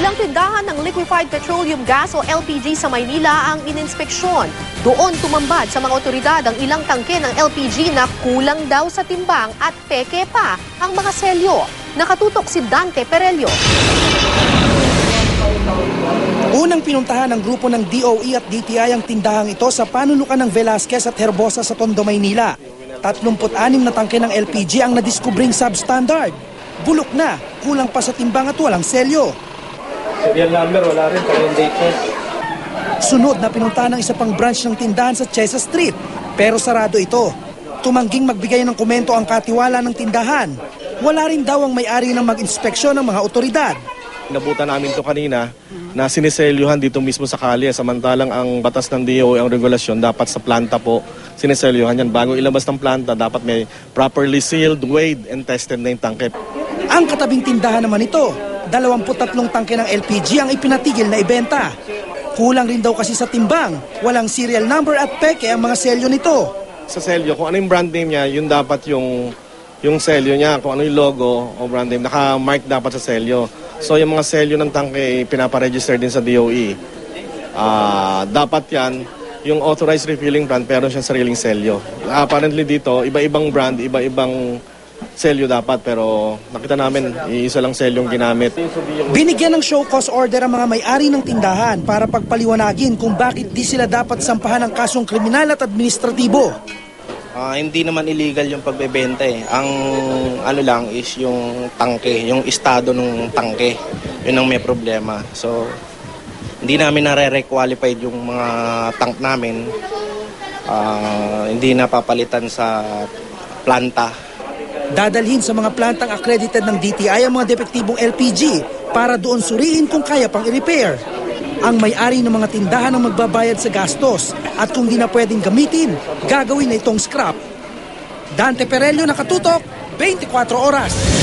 Ilang tindahan ng liquefied petroleum gas o LPG sa Maynila ang ininspeksyon. Doon tumambad sa mga otoridad ang ilang tangke ng LPG na kulang daw sa timbang at peke pa ang mga selyo. Nakatutok si Dante Perelio. Unang pinuntahan ng grupo ng DOE at DTI ang tindahang ito sa panunukan ng Velasquez at Herbosa sa Tondo, Maynila. 36 na tangke ng LPG ang nadiskubring substandard. Bulok na, kulang pa sa timbang at walang selyo. Serial number, wala rin. Pero yung date. Sunod na pinuntahan ng isa pang branch ng tindahan sa Chesa Street. Pero sarado ito. Tumangging magbigay ng komento ang katiwala ng tindahan. Wala rin daw ang may-ari ng mag-inspeksyon ng mga otoridad. Nabutan namin to kanina na siniselyuhan dito mismo sa kalye. Samantalang ang batas ng DOE, ang regulasyon, dapat sa planta po siniselyuhan yan. Bago ilabas ng planta, dapat may properly sealed, weighed, and tested na yung tangke. Ang katabing tindahan naman ito, 23 tangke ng LPG ang ipinatigil na ibenta. Kulang rin daw kasi sa timbang, walang serial number at peke ang mga selyo nito. Sa selyo, kung ano yung brand name niya, yun dapat yung yung selyo niya, kung ano yung logo o brand name, naka-mark dapat sa selyo. So yung mga selyo ng tangke, pinaparegister din sa DOE. Ah, dapat yan, yung authorized refilling brand, pero siyang sariling selyo. Apparently dito, iba-ibang brand, iba-ibang selyo dapat, pero nakita namin, iisa lang selyong ginamit. Binigyan ng show cause order ang mga may-ari ng tindahan para pagpaliwanagin kung bakit di sila dapat sampahan ng kasong kriminal at administratibo. Ah, hindi naman illegal yung pagbebenta eh. Ang ano lang is yung tangke, yung estado ng tangke. Yun ang may problema. So, hindi namin nare-requalified yung mga tank namin. Ah, hindi napapalitan sa planta. Dadalhin sa mga plantang accredited ng DTI ang mga depektibong LPG para doon suriin kung kaya pang i-repair. Ang may-ari ng mga tindahan ang magbabayad sa gastos at kung di na pwedeng gamitin, gagawin na itong scrap. Dante Perelio nakatutok, 24 oras.